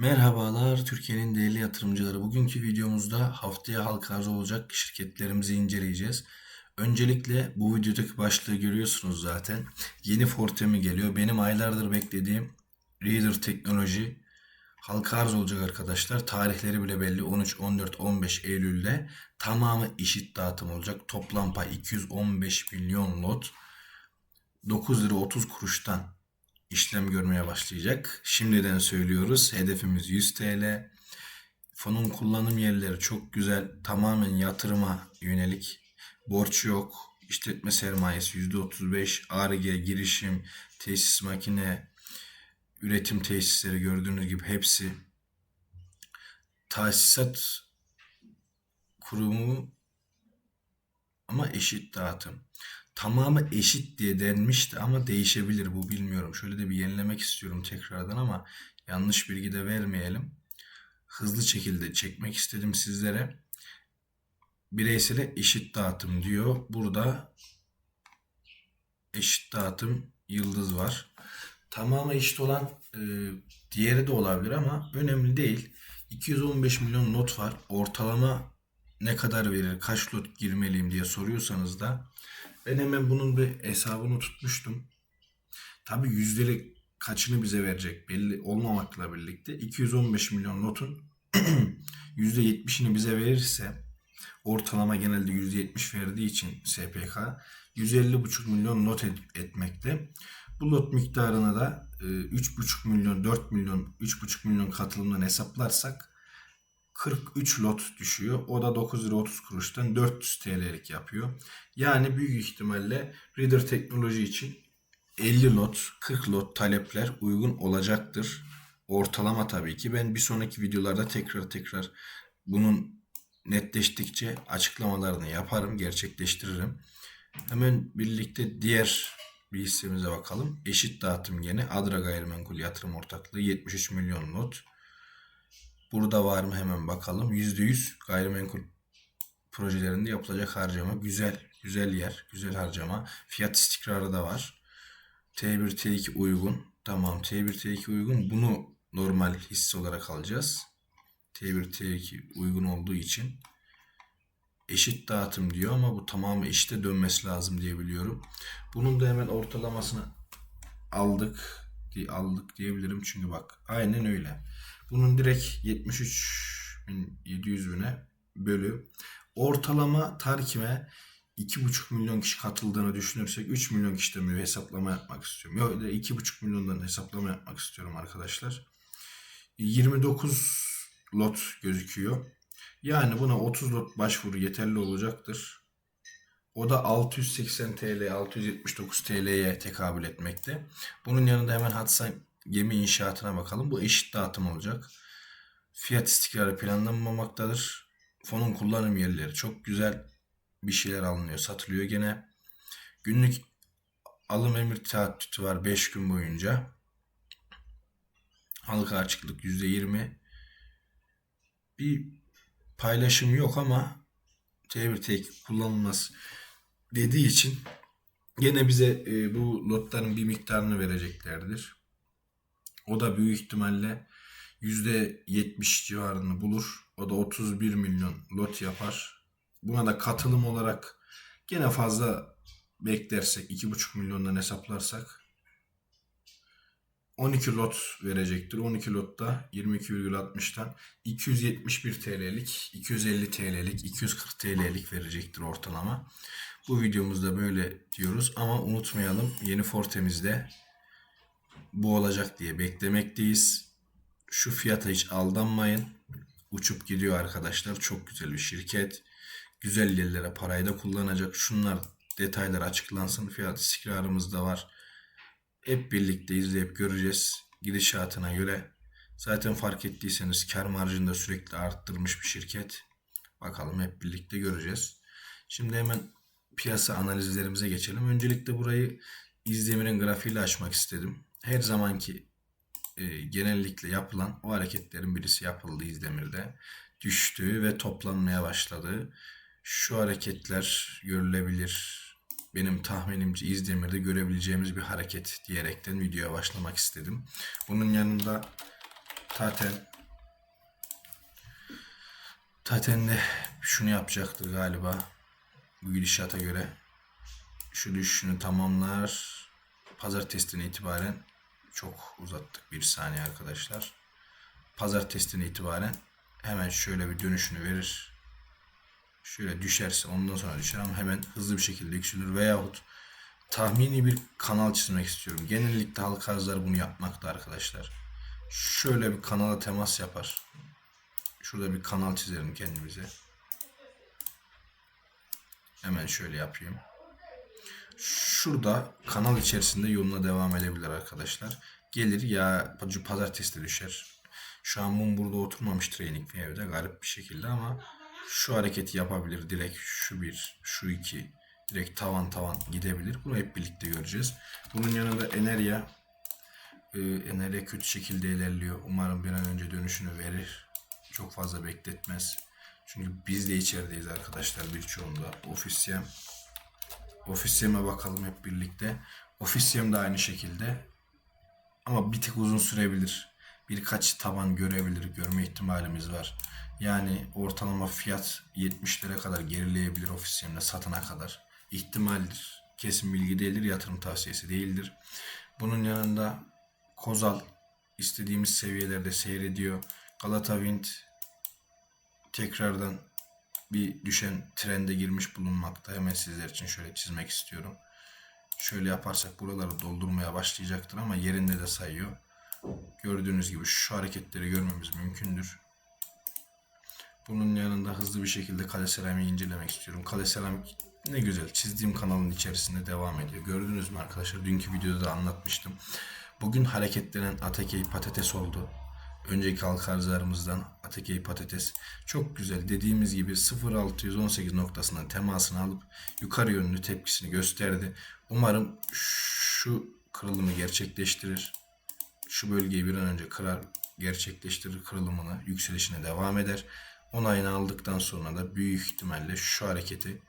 Merhabalar Türkiye'nin değerli yatırımcıları. Bugünkü videomuzda haftaya halka arz olacak şirketlerimizi inceleyeceğiz. Öncelikle bu videodaki başlığı görüyorsunuz zaten. Yeni Fortemi geliyor. Benim aylardır beklediğim Reader teknoloji halka arz olacak arkadaşlar. Tarihleri bile belli. 13, 14, 15 Eylül'de tamamı eşit dağıtım olacak. Toplam pay 215 milyon lot. 9 lira 30 kuruştan işlem görmeye başlayacak. Şimdiden söylüyoruz. Hedefimiz 100 TL. Fonun kullanım yerleri çok güzel. Tamamen yatırıma yönelik. Borç yok. İşletme sermayesi %35. ARGE, girişim, tesis makine, üretim tesisleri gördüğünüz gibi hepsi. Tahsisat kurumu ama eşit dağıtım tamamı eşit diye denmişti ama değişebilir bu bilmiyorum. Şöyle de bir yenilemek istiyorum tekrardan ama yanlış bilgi de vermeyelim. Hızlı şekilde çekmek istedim sizlere. Bireysele eşit dağıtım diyor. Burada eşit dağıtım yıldız var. Tamamı eşit olan e, diğeri de olabilir ama önemli değil. 215 milyon not var. Ortalama ne kadar verir, kaç lot girmeliyim diye soruyorsanız da ben hemen bunun bir hesabını tutmuştum. Tabi yüzleri kaçını bize verecek belli olmamakla birlikte 215 milyon notun %70'ini bize verirse ortalama genelde %70 verdiği için SPK 150,5 milyon not etmekte. Bu lot miktarını da 3,5 milyon, 4 milyon, 3,5 milyon katılımdan hesaplarsak 43 lot düşüyor. O da 9 lira 30 kuruştan 400 TL'lik yapıyor. Yani büyük ihtimalle Reader teknoloji için 50 lot, 40 lot talepler uygun olacaktır. Ortalama tabii ki. Ben bir sonraki videolarda tekrar tekrar bunun netleştikçe açıklamalarını yaparım, gerçekleştiririm. Hemen birlikte diğer bir hissemize bakalım. Eşit dağıtım gene Adra Gayrimenkul Yatırım Ortaklığı 73 milyon lot. Burada var mı hemen bakalım. %100 gayrimenkul projelerinde yapılacak harcama. Güzel, güzel yer, güzel harcama. Fiyat istikrarı da var. T1, T2 uygun. Tamam T1, T2 uygun. Bunu normal hisse olarak alacağız. T1, T2 uygun olduğu için eşit dağıtım diyor ama bu tamamı eşite dönmesi lazım diye biliyorum. Bunun da hemen ortalamasını aldık diye aldık diyebilirim çünkü bak aynen öyle. Bunun direkt 73.700 bine bölü ortalama tarkime 2,5 milyon kişi katıldığını düşünürsek 3 milyon kişiden bir hesaplama yapmak istiyorum. Yok 2,5 milyondan hesaplama yapmak istiyorum arkadaşlar. 29 lot gözüküyor. Yani buna 30 lot başvuru yeterli olacaktır. O da 680 TL, 679 TL'ye tekabül etmekte. Bunun yanında hemen Hatsan gemi inşaatına bakalım. Bu eşit dağıtım olacak. Fiyat istikrarı planlanmamaktadır. Fonun kullanım yerleri çok güzel bir şeyler alınıyor, satılıyor gene. Günlük alım emir taahhütü var 5 gün boyunca. Halka açıklık %20. Bir paylaşım yok ama T1 tek kullanılmaz dediği için gene bize e, bu lotların bir miktarını vereceklerdir. O da büyük ihtimalle %70 civarını bulur. O da 31 milyon lot yapar. Buna da katılım olarak gene fazla beklersek 2,5 milyondan hesaplarsak 12 lot verecektir. 12 lotta 22,60'tan 271 TL'lik, 250 TL'lik, 240 TL'lik verecektir ortalama. Bu videomuzda böyle diyoruz ama unutmayalım yeni Forte'mizde bu olacak diye beklemekteyiz. Şu fiyata hiç aldanmayın. Uçup gidiyor arkadaşlar. Çok güzel bir şirket. Güzel yerlere parayı da kullanacak. Şunlar detaylar açıklansın. Fiyat istikrarımız da var. Hep birlikte izleyip göreceğiz. Gidişatına göre. Zaten fark ettiyseniz kar marjını da sürekli arttırmış bir şirket. Bakalım hep birlikte göreceğiz. Şimdi hemen piyasa analizlerimize geçelim. Öncelikle burayı İzdemir'in grafiğiyle açmak istedim her zamanki e, genellikle yapılan o hareketlerin birisi yapıldı İzdemir'de. Düştü ve toplanmaya başladı. Şu hareketler görülebilir. Benim tahminimce İzdemir'de görebileceğimiz bir hareket diyerekten videoya başlamak istedim. Bunun yanında Taten Taten de şunu yapacaktır galiba. Bu gidişata göre. Şu düşüşünü tamamlar. Pazartesiden itibaren çok uzattık bir saniye arkadaşlar. Pazartesiden itibaren hemen şöyle bir dönüşünü verir. Şöyle düşerse ondan sonra düşer ama hemen hızlı bir şekilde yükselir veyahut tahmini bir kanal çizmek istiyorum. Genellikle halka arzlar bunu yapmakta arkadaşlar. Şöyle bir kanala temas yapar. Şurada bir kanal çizelim kendimize. Hemen şöyle yapayım. Şurada kanal içerisinde yoluna devam edebilir arkadaşlar. Gelir ya pazartesi de düşer. Şu an mum burada oturmamış training evde garip bir şekilde ama şu hareketi yapabilir direkt şu bir şu iki direkt tavan tavan gidebilir. Bunu hep birlikte göreceğiz. Bunun yanında Enerya e, Enerya kötü şekilde ilerliyor. Umarım bir an önce dönüşünü verir. Çok fazla bekletmez. Çünkü biz de içerideyiz arkadaşlar birçoğunda. Ofisyem Ofisyeme bakalım hep birlikte. Ofisyem de aynı şekilde. Ama bir tık uzun sürebilir. Birkaç taban görebilir, görme ihtimalimiz var. Yani ortalama fiyat 70'lere kadar gerileyebilir ofisyemde satana kadar. İhtimaldir. Kesin bilgi değildir, yatırım tavsiyesi değildir. Bunun yanında Kozal istediğimiz seviyelerde seyrediyor. Galata Wind tekrardan bir düşen trende girmiş bulunmakta. Hemen sizler için şöyle çizmek istiyorum. Şöyle yaparsak buraları doldurmaya başlayacaktır ama yerinde de sayıyor. Gördüğünüz gibi şu hareketleri görmemiz mümkündür. Bunun yanında hızlı bir şekilde kale seramiği incelemek istiyorum. Kale seramik ne güzel çizdiğim kanalın içerisinde devam ediyor. Gördünüz mü arkadaşlar? Dünkü videoda da anlatmıştım. Bugün hareketlenen Atakey patates oldu. Önceki halka arzlarımızdan Atakey patates çok güzel dediğimiz gibi 0618 noktasından temasını alıp yukarı yönlü tepkisini gösterdi. Umarım şu kırılımı gerçekleştirir. Şu bölgeyi bir an önce kırar, gerçekleştirir kırılımını, yükselişine devam eder. Onayını aldıktan sonra da büyük ihtimalle şu hareketi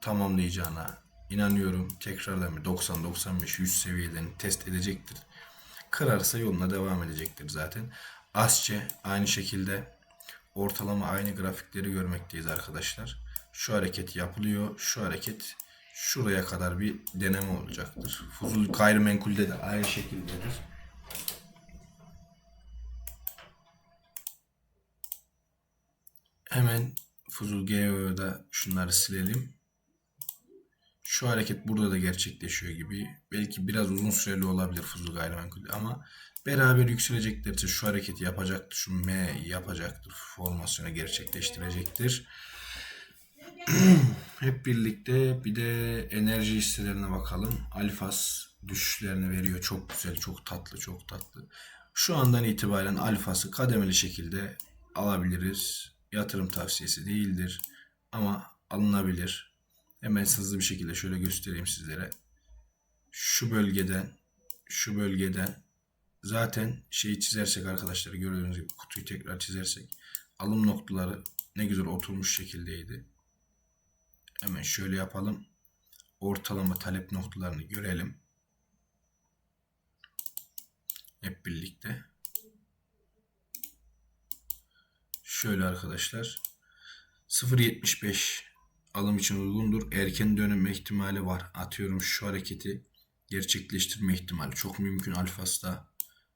tamamlayacağına inanıyorum. Tekrardan bir 90-95-100 seviyelerini test edecektir. Kırarsa yoluna devam edecektir zaten. Asçe aynı şekilde ortalama aynı grafikleri görmekteyiz arkadaşlar. Şu hareket yapılıyor. Şu hareket şuraya kadar bir deneme olacaktır. Fuzul gayrimenkulde de aynı şekildedir. Hemen Fuzul GEO'da şunları silelim. Şu hareket burada da gerçekleşiyor gibi. Belki biraz uzun süreli olabilir Fuzul Gayrimenkul ama beraber yükseleceklerse şu hareketi yapacaktır. Şu M yapacaktır. Formasyonu gerçekleştirecektir. Hep birlikte bir de enerji hisselerine bakalım. Alfas düşüşlerini veriyor. Çok güzel, çok tatlı, çok tatlı. Şu andan itibaren Alfas'ı kademeli şekilde alabiliriz. Yatırım tavsiyesi değildir ama alınabilir. Hemen hızlı bir şekilde şöyle göstereyim sizlere. Şu bölgeden, şu bölgeden zaten şeyi çizersek arkadaşlar gördüğünüz gibi kutuyu tekrar çizersek alım noktaları ne güzel oturmuş şekildeydi. Hemen şöyle yapalım. Ortalama talep noktalarını görelim. Hep birlikte. Şöyle arkadaşlar. 0.75 alım için uygundur. Erken dönme ihtimali var. Atıyorum şu hareketi gerçekleştirme ihtimali çok mümkün Alfas'ta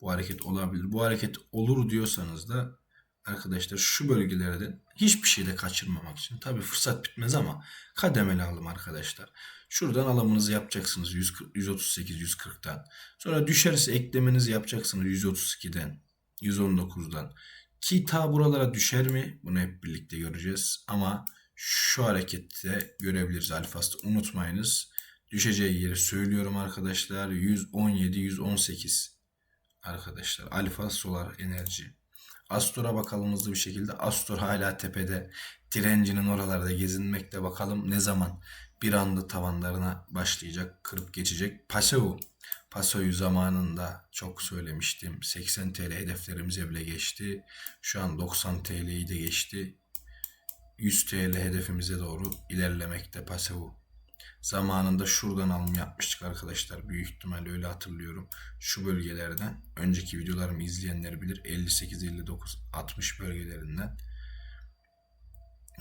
bu hareket olabilir. Bu hareket olur diyorsanız da arkadaşlar şu bölgelerden hiçbir şeyde kaçırmamak için tabi fırsat bitmez ama kademeli alım arkadaşlar. Şuradan alımınızı yapacaksınız 138 140'tan. Sonra düşerse eklemenizi yapacaksınız 132'den 119'dan. Ki ta buralara düşer mi? Bunu hep birlikte göreceğiz. Ama şu harekette görebiliriz Alfas'ta. Unutmayınız. Düşeceği yeri söylüyorum arkadaşlar. 117, 118 arkadaşlar. Alfa Solar Enerji. Astor'a bakalım hızlı bir şekilde. Astor hala tepede. Direncinin oralarda gezinmekte. Bakalım ne zaman bir anda tavanlarına başlayacak, kırıp geçecek. Paseo. Paso'yu zamanında çok söylemiştim. 80 TL hedeflerimize bile geçti. Şu an 90 TL'yi de geçti. 100 TL hedefimize doğru ilerlemekte Paseo. Zamanında şuradan alım yapmıştık arkadaşlar. Büyük ihtimalle öyle hatırlıyorum. Şu bölgelerden. Önceki videolarımı izleyenler bilir. 58, 59, 60 bölgelerinden.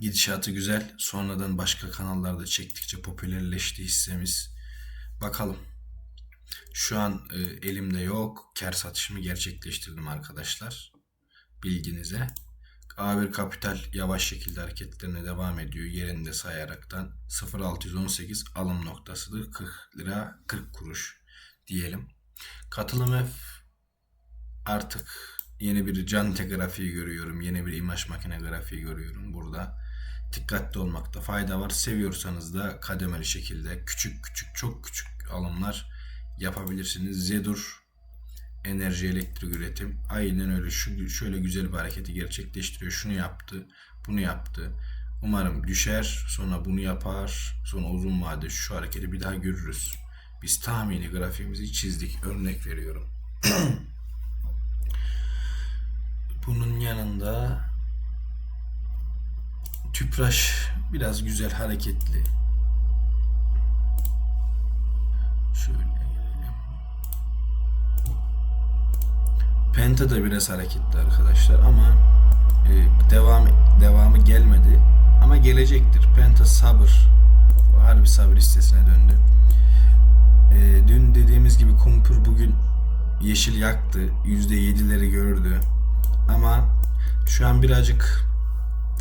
Gidişatı güzel. Sonradan başka kanallarda çektikçe popülerleşti hissemiz. Bakalım. Şu an e, elimde yok. Kar satışımı gerçekleştirdim arkadaşlar. Bilginize. A1 Kapital yavaş şekilde hareketlerine devam ediyor. Yerinde sayaraktan 0618 alım noktasıdır. 40 lira 40 kuruş diyelim. Katılım F artık yeni bir cante grafiği görüyorum. Yeni bir imaj makine grafiği görüyorum burada. Dikkatli olmakta fayda var. Seviyorsanız da kademeli şekilde küçük küçük çok küçük alımlar yapabilirsiniz. Zedur enerji elektrik üretim aynen öyle şu şöyle güzel bir hareketi gerçekleştiriyor. Şunu yaptı, bunu yaptı. Umarım düşer, sonra bunu yapar, sonra uzun vade şu hareketi bir daha görürüz. Biz tahmini grafiğimizi çizdik. Örnek veriyorum. Bunun yanında tüpraş biraz güzel hareketli. Şöyle gelelim. Penta da biraz hareketli arkadaşlar ama e, devam devamı gelmedi ama gelecektir. Penta sabır harbi sabır listesine döndü. E, dün dediğimiz gibi kumpur bugün yeşil yaktı. %7'leri gördü. Ama şu an birazcık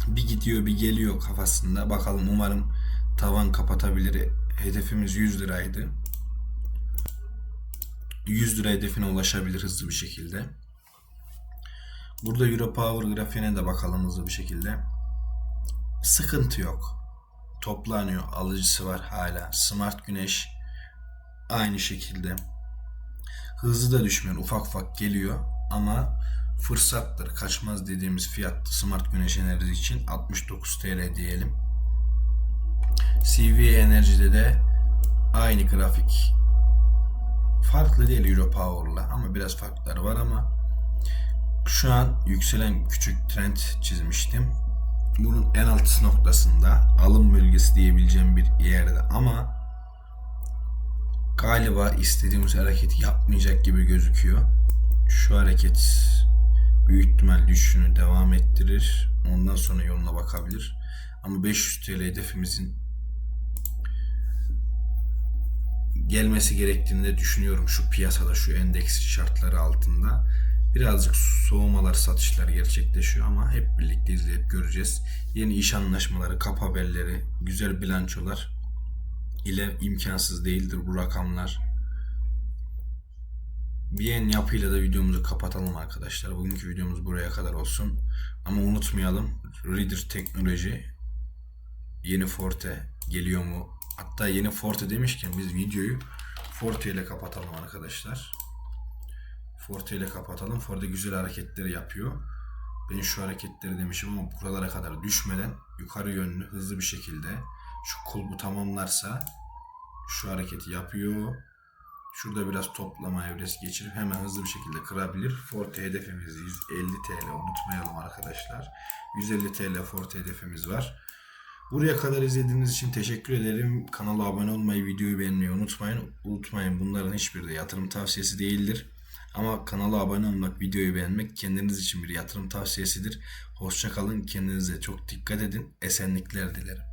bir gidiyor bir geliyor kafasında. Bakalım umarım tavan kapatabilir. Hedefimiz 100 liraydı. 100 lira hedefine ulaşabilir hızlı bir şekilde. Burada Euro Power grafiğine de bakalım hızlı bir şekilde. Sıkıntı yok. Toplanıyor. Alıcısı var hala. Smart Güneş aynı şekilde. Hızlı da düşmüyor. Ufak ufak geliyor. Ama fırsattır. Kaçmaz dediğimiz fiyat Smart Güneş Enerji için 69 TL diyelim. CV Enerji'de de aynı grafik. Farklı değil Euro Power'la ama biraz farkları var ama şu an yükselen küçük trend çizmiştim. Bunun en alt noktasında alım bölgesi diyebileceğim bir yerde ama galiba istediğimiz hareketi yapmayacak gibi gözüküyor. Şu hareket büyük ihtimal düşüşünü devam ettirir. Ondan sonra yoluna bakabilir. Ama 500 TL hedefimizin gelmesi gerektiğini de düşünüyorum şu piyasada şu endeks şartları altında. Birazcık soğumalar, satışlar gerçekleşiyor ama hep birlikte izleyip göreceğiz. Yeni iş anlaşmaları, kap haberleri, güzel bilançolar ile imkansız değildir bu rakamlar. En yapıyla da videomuzu kapatalım arkadaşlar. Bugünkü videomuz buraya kadar olsun. Ama unutmayalım Reader Teknoloji yeni Forte geliyor mu? Hatta yeni Forte demişken biz videoyu Forte ile kapatalım arkadaşlar. Forte ile kapatalım. Forte güzel hareketleri yapıyor. Ben şu hareketleri demişim ama buralara kadar düşmeden yukarı yönlü hızlı bir şekilde şu kulbu tamamlarsa şu hareketi yapıyor. Şurada biraz toplama evresi geçirip hemen hızlı bir şekilde kırabilir. Forte hedefimiz 150 TL unutmayalım arkadaşlar. 150 TL Forte hedefimiz var. Buraya kadar izlediğiniz için teşekkür ederim. Kanala abone olmayı, videoyu beğenmeyi unutmayın. Unutmayın bunların hiçbiri de yatırım tavsiyesi değildir. Ama kanala abone olmak, videoyu beğenmek kendiniz için bir yatırım tavsiyesidir. Hoşça kalın, kendinize çok dikkat edin. Esenlikler dilerim.